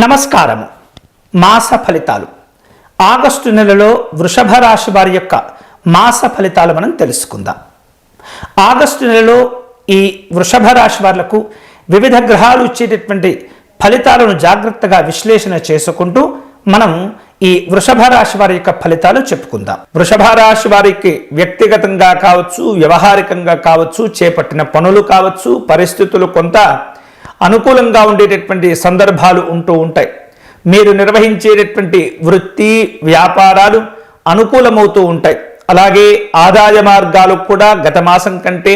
నమస్కారము. మాస ఫలితాలు. ఆగస్టు నెలలో వృషభ రాశి వారి యొక్క మాస ఫలితాలు మనం తెలుసుకుందాం. ఆగస్టు నెలలో ఈ వృషభ రాశి వాళ్ళకు వివిధ గ్రహాలు ఇచ్చేటటువంటి ఫలితాలను జాగ్రత్తగా విశ్లేషణ చేసుకుంటూ మనం ఈ వృషభ రాశి వారి యొక్క ఫలితాలు చెప్పుకుందాం. వృషభ రాశి వారికి వ్యక్తిగతంగా కావచ్చు వ్యవహారికంగా కావచ్చు చేపట్టిన పనులు కావచ్చు పరిస్థితులు కొంత అనుకూలంగా ఉండేటటువంటి సందర్భాలు ఉంటూ ఉంటాయి. మీరు నిర్వహించేటటువంటి వృత్తి వ్యాపారాలు అనుకూలమవుతూ ఉంటాయి. అలాగే ఆదాయ మార్గాలు కూడా గత మాసం కంటే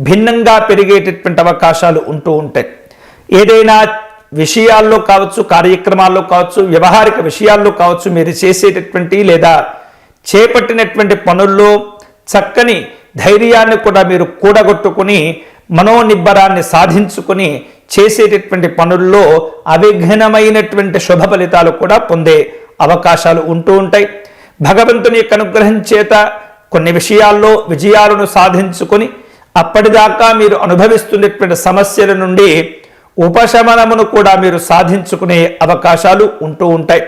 భిన్నంగా పెరిగేటటువంటి అవకాశాలు ఉంటూ ఉంటాయి. ఏదైనా విషయాల్లో కావచ్చు కార్యక్రమాల్లో కావచ్చు వ్యవహారిక విషయాల్లో కావచ్చు మీరు చేసేటటువంటి లేదా చేపట్టినటువంటి పనుల్లో చక్కని ధైర్యాన్ని కూడా మీరు కూడగొట్టుకుని మనోనిబ్బరాన్ని సాధించుకుని చేసేటటువంటి పనుల్లో అవిఘ్నమైనటువంటి శుభ ఫలితాలు కూడా పొందే అవకాశాలు ఉంటూ ఉంటాయి. భగవంతుని యొక్క అనుగ్రహం చేత కొన్ని విషయాల్లో విజయాలను సాధించుకొని అప్పటిదాకా మీరు అనుభవిస్తున్నటువంటి సమస్యల నుండి ఉపశమనమును కూడా మీరు సాధించుకునే అవకాశాలు ఉంటూ ఉంటాయి.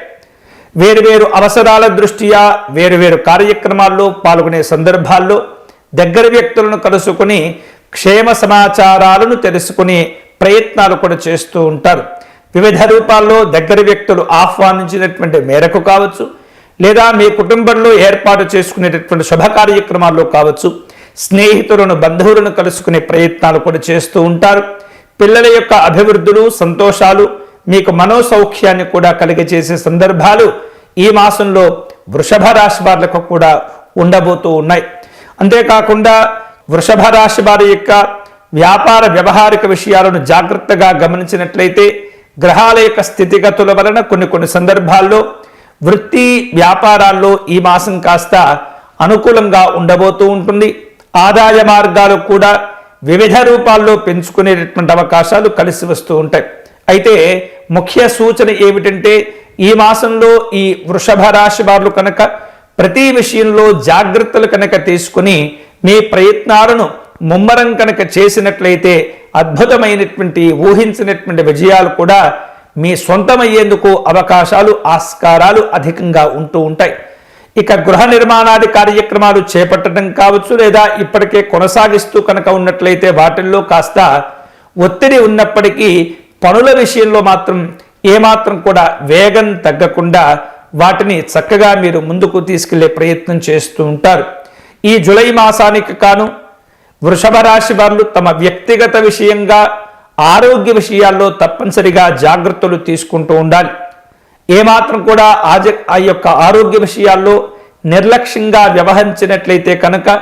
వేరువేరు అవసరాల దృష్ట్యా వేరువేరు కార్యక్రమాల్లో పాల్గొనే సందర్భాల్లో దగ్గర వ్యక్తులను కలుసుకుని క్షేమ సమాచారాలను తెలుసుకుని ప్రయత్నాలు కూడా చేస్తూ ఉంటారు. వివిధ రూపాల్లో దగ్గర వ్యక్తులు ఆహ్వానించినటువంటి మేరకు కావచ్చు లేదా మీ కుటుంబంలో ఏర్పాటు చేసుకునేటటువంటి శుభ కార్యక్రమాల్లో కావచ్చు స్నేహితులను బంధువులను కలుసుకునే ప్రయత్నాలు కూడా చేస్తూ ఉంటారు. పిల్లల యొక్క అభివృద్ధులు సంతోషాలు మీకు మనోసౌఖ్యాన్ని కూడా కలిగజేసే సందర్భాలు ఈ మాసంలో వృషభ రాశి వారులకు కూడా ఉండబోతూ ఉన్నాయి. అంతేకాకుండా వృషభ రాశి వారి యొక్క వ్యాపార వ్యవహారిక విషయాలను జాగ్రత్తగా గమనించినట్లయితే గ్రహాల యొక్క స్థితిగతుల వలన కొన్ని కొన్ని సందర్భాల్లో వృత్తి వ్యాపారాల్లో ఈ మాసం కాస్త అనుకూలంగా ఉండబోతూ ఉంటుంది. ఆదాయ మార్గాలు కూడా వివిధ రూపాల్లో పెంచుకునేటటువంటి అవకాశాలు కలిసి వస్తూ ఉంటాయి. అయితే ముఖ్య సూచన ఏమిటంటే ఈ మాసంలో ఈ వృషభ రాశి వారు కనుక ప్రతి విషయంలో జాగ్రత్తలు కనుక తీసుకుని మీ ప్రయత్నాలను ముమ్మరం కనుక చేసినట్లయితే అద్భుతమైనటువంటి ఊహించినటువంటి విజయాలు కూడా మీ సొంతమయ్యేందుకు అవకాశాలు ఆస్కారాలు అధికంగా ఉంటూ ఉంటాయి. ఇక గృహ నిర్మాణాది కార్యక్రమాలు చేపట్టడం కావచ్చు లేదా ఇప్పటికే కొనసాగిస్తూ కనుక ఉన్నట్లయితే వాటిల్లో కాస్త ఒత్తిడి ఉన్నప్పటికీ పనుల విషయంలో మాత్రం ఏమాత్రం కూడా వేగం తగ్గకుండా వాటిని చక్కగా మీరు ముందుకు తీసుకెళ్ళే ప్రయత్నం చేస్తూ ఉంటారు. ఈ జులై మాసానికి కాను వృషభ రాశి వారు తమ వ్యక్తిగత విషయంగా ఆరోగ్య విషయాల్లో తప్పనిసరిగా జాగ్రత్తలు తీసుకుంటూ ఉండాలి. ఏమాత్రం కూడా ఆజ ఆ యొక్క ఆరోగ్య విషయాల్లో నిర్లక్ష్యంగా వ్యవహరించినట్లయితే కనుక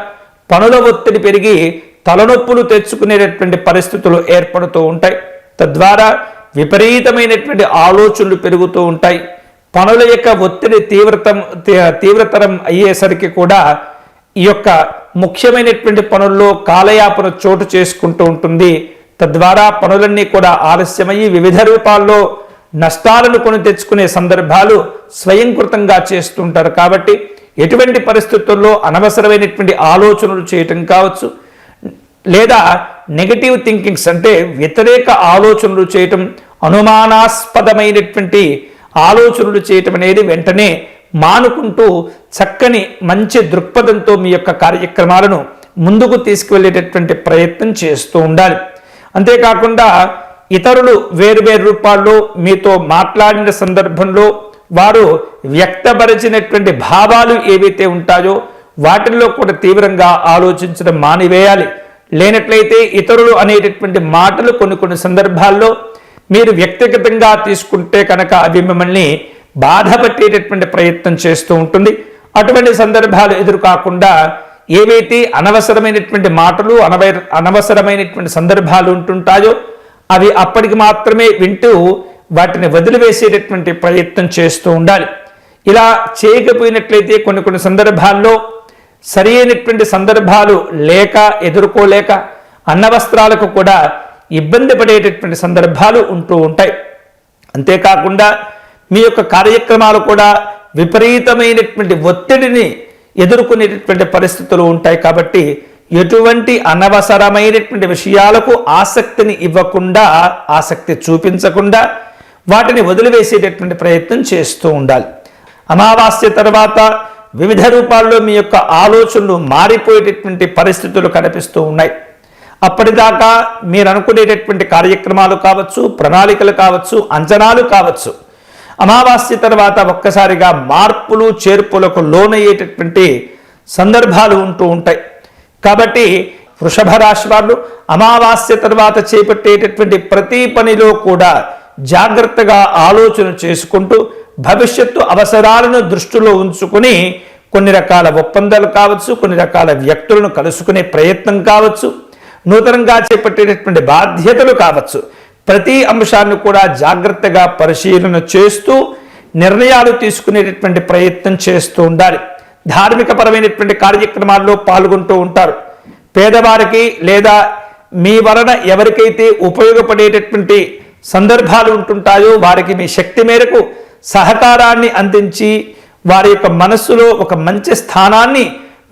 పనుల ఒత్తిడి పెరిగి తలనొప్పులు తెచ్చుకునేటటువంటి పరిస్థితులు ఏర్పడుతూ ఉంటాయి. తద్వారా విపరీతమైనటువంటి ఆలోచనలు పెరుగుతూ ఉంటాయి. పనుల యొక్క ఒత్తిడి తీవ్రతం తీ- తీవ్రతరం అయ్యేసరికి కూడా ఈ యొక్క ముఖ్యమైనటువంటి పనుల్లో కాలయాపన చోటు చేసుకుంటూ ఉంటుంది. తద్వారా పనులన్నీ కూడా ఆలస్యమయ్యి వివిధ రూపాల్లో నష్టాలను కొని తెచ్చుకునే సందర్భాలు స్వయంకృతంగా చేస్తుంటారు. కాబట్టి ఎటువంటి పరిస్థితుల్లో అనవసరమైనటువంటి ఆలోచనలు చేయటం కావచ్చు లేదా నెగటివ్ థింకింగ్స్ అంటే వ్యతిరేక ఆలోచనలు చేయటం అనుమానాస్పదమైనటువంటి ఆలోచనలు చేయటం అనేది వెంటనే మానుకుంటూ చక్కని మంచి దృక్పథంతో మీ యొక్క కార్యక్రమాలను ముందుకు తీసుకువెళ్ళేటటువంటి ప్రయత్నం చేస్తూ ఉండాలి. అంతేకాకుండా ఇతరులు వేరువేరు రూపాల్లో మీతో మాట్లాడిన సందర్భంలో వారు వ్యక్తపరిచినటువంటి భావాలు ఏవైతే ఉంటాయో వాటిల్లో కూడా తీవ్రంగా ఆలోచించడం మానివేయాలి. లేనట్లయితే ఇతరులు అనేటటువంటి మాటలు కొన్ని కొన్ని సందర్భాల్లో మీరు వ్యక్తిగతంగా తీసుకుంటే కనుక అవి మిమ్మల్ని బాధపట్టేటటువంటి ప్రయత్నం చేస్తూ ఉంటుంది. అటువంటి సందర్భాలు ఎదురుకాకుండా ఏవైతే అనవసరమైనటువంటి మాటలు అనవ అనవసరమైనటువంటి సందర్భాలు ఉంటుంటాయో అవి అప్పటికి మాత్రమే వింటూ వాటిని వదిలివేసేటటువంటి ప్రయత్నం చేస్తూ ఉండాలి. ఇలా చేయకపోయినట్లయితే కొన్ని కొన్ని సందర్భాల్లో సరి అయినటువంటి సందర్భాలు లేక ఎదుర్కోలేక అన్నవస్త్రాలకు కూడా ఇబ్బంది పడేటటువంటి సందర్భాలు ఉంటూ ఉంటాయి. అంతేకాకుండా మీ యొక్క కార్యక్రమాలు కూడా విపరీతమైనటువంటి ఒత్తిడిని ఎదుర్కొనేటటువంటి పరిస్థితులు ఉంటాయి కాబట్టి ఎటువంటి అనవసరమైనటువంటి విషయాలకు ఆసక్తిని ఇవ్వకుండా ఆసక్తి చూపించకుండా వాటిని వదిలివేసేటటువంటి ప్రయత్నం చేస్తూ ఉండాలి. అమావాస్య తర్వాత వివిధ రూపాల్లో మీ యొక్క ఆలోచనలు మారిపోయేటటువంటి పరిస్థితులు కనిపిస్తూ ఉన్నాయి. అప్పటిదాకా మీరు అనుకునేటటువంటి కార్యక్రమాలు కావచ్చు ప్రణాళికలు కావచ్చు అంచనాలు కావచ్చు. అమావాస్య తర్వాత ఒక్కసారిగా మార్పులు చేర్పులకు లోనయ్యేటటువంటి సందర్భాలు ఉంటూ ఉంటాయి. కాబట్టి వృషభ రాశి వాళ్ళు అమావాస్య తర్వాత చేపట్టేటటువంటి ప్రతి పనిలో కూడా జాగ్రత్తగా ఆలోచన చేసుకుంటూ భవిష్యత్తు అవసరాలను దృష్టిలో ఉంచుకుని కొన్ని రకాల ఒప్పందాలు కావచ్చు కొన్ని రకాల వ్యక్తులను కలుసుకునే ప్రయత్నం కావచ్చు నూతనంగా చేపట్టేటటువంటి బాధ్యతలు కావచ్చు. ప్రతి అంశాన్ని కూడా జాగ్రత్తగా పరిశీలన చేస్తూ నిర్ణయాలు తీసుకునేటటువంటి ప్రయత్నం చేస్తూ ఉండాలి. ధార్మిక పరమైనటువంటి కార్యక్రమాల్లో పాల్గొంటూ ఉంటారు. పేదవారికి లేదా మీ వలన ఎవరికైతే ఉపయోగపడేటటువంటి సందర్భాలు ఉంటుంటాయో వారికి మీ శక్తి మేరకు సహకారాన్ని అందించి వారి యొక్క మనస్సులో ఒక మంచి స్థానాన్ని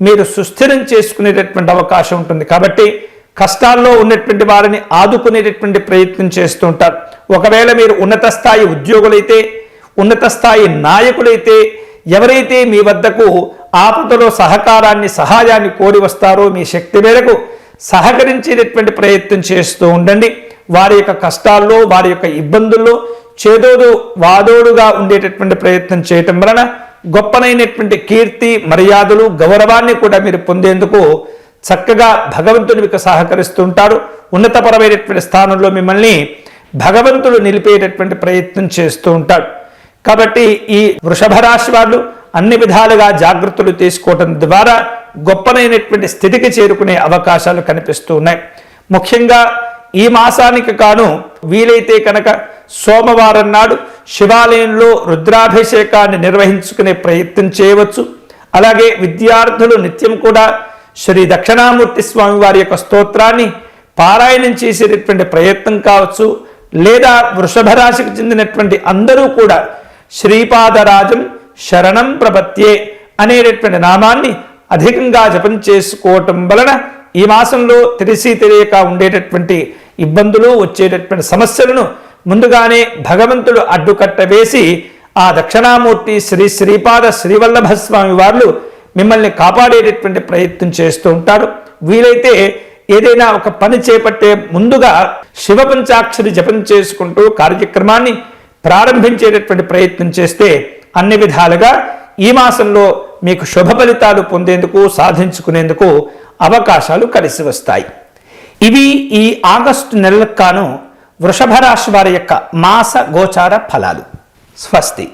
మీరు సుస్థిరం చేసుకునేటటువంటి అవకాశం ఉంటుంది. కాబట్టి కష్టాల్లో ఉన్నటువంటి వారిని ఆదుకునేటటువంటి ప్రయత్నం చేస్తూ ఉంటారు. ఒకవేళ మీరు ఉన్నత స్థాయి ఉద్యోగులైతే ఉన్నత స్థాయి నాయకులైతే ఎవరైతే మీ వద్దకు ఆపదలో సహకారాన్ని సహాయాన్ని కోరి వస్తారో మీ శక్తి మేరకు సహకరించేటటువంటి ప్రయత్నం చేస్తూ ఉండండి. వారి యొక్క కష్టాల్లో వారి యొక్క ఇబ్బందుల్లో చేదోడు వాదోడుగా ఉండేటటువంటి ప్రయత్నం చేయటం వలన గొప్పనైనటువంటి కీర్తి మర్యాదలు గౌరవాన్ని కూడా మీరు పొందేందుకు చక్కగా భగవంతుని మీకు సహకరిస్తుంటారు ఉన్నతపరమైనటువంటి స్థానంలో మిమ్మల్ని భగవంతుడు నిలిపేటటువంటి ప్రయత్నం చేస్తూ ఉంటాడు. కాబట్టి ఈ వృషభ రాశి వాళ్ళు అన్ని విధాలుగా జాగ్రత్తలు తీసుకోవటం ద్వారా గొప్పనైనటువంటి స్థితికి చేరుకునే అవకాశాలు కనిపిస్తూ ఉన్నాయి. ముఖ్యంగా ఈ మాసానికి కాను వీలైతే కనుక సోమవారం నాడు శివాలయంలో రుద్రాభిషేకాన్ని నిర్వహించుకునే ప్రయత్నం చేయవచ్చు. అలాగే విద్యార్థులు నిత్యం కూడా శ్రీ దక్షిణామూర్తి స్వామి వారి యొక్క స్తోత్రాన్ని పారాయణం చేసేటటువంటి ప్రయత్నం కావచ్చు లేదా వృషభ రాశికి చెందినటువంటి అందరూ కూడా శ్రీపాదరాజం శరణం ప్రపత్యే అనేటటువంటి నామాన్ని అధికంగా జపం చేసుకోవటం వలన ఈ మాసంలో తెలిసి తెలియక ఉండేటటువంటి ఇబ్బందులు వచ్చేటటువంటి సమస్యలను ముందుగానే భగవంతుడు అడ్డుకట్ట వేసి ఆ దక్షిణామూర్తి శ్రీ శ్రీపాద శ్రీవల్లభ స్వామి వార్లు మిమ్మల్ని కాపాడేటటువంటి ప్రయత్నం చేస్తూ ఉంటారు వీలైతే ఏదైనా ఒక పని చేపట్టే ముందుగా శివ పంచాక్షరి జపం చేసుకుంటూ కార్యక్రమాన్ని ప్రారంభించేటటువంటి ప్రయత్నం చేస్తే అన్ని విధాలుగా ఈ మాసంలో మీకు శుభ ఫలితాలు పొందేందుకు సాధించుకునేందుకు అవకాశాలు కలిసి వస్తాయి. ఇవి ఈ ఆగస్టు నెలలకు కాను వృషభ రాశి వారి యొక్క మాస గోచార ఫలాలు. స్వస్తి.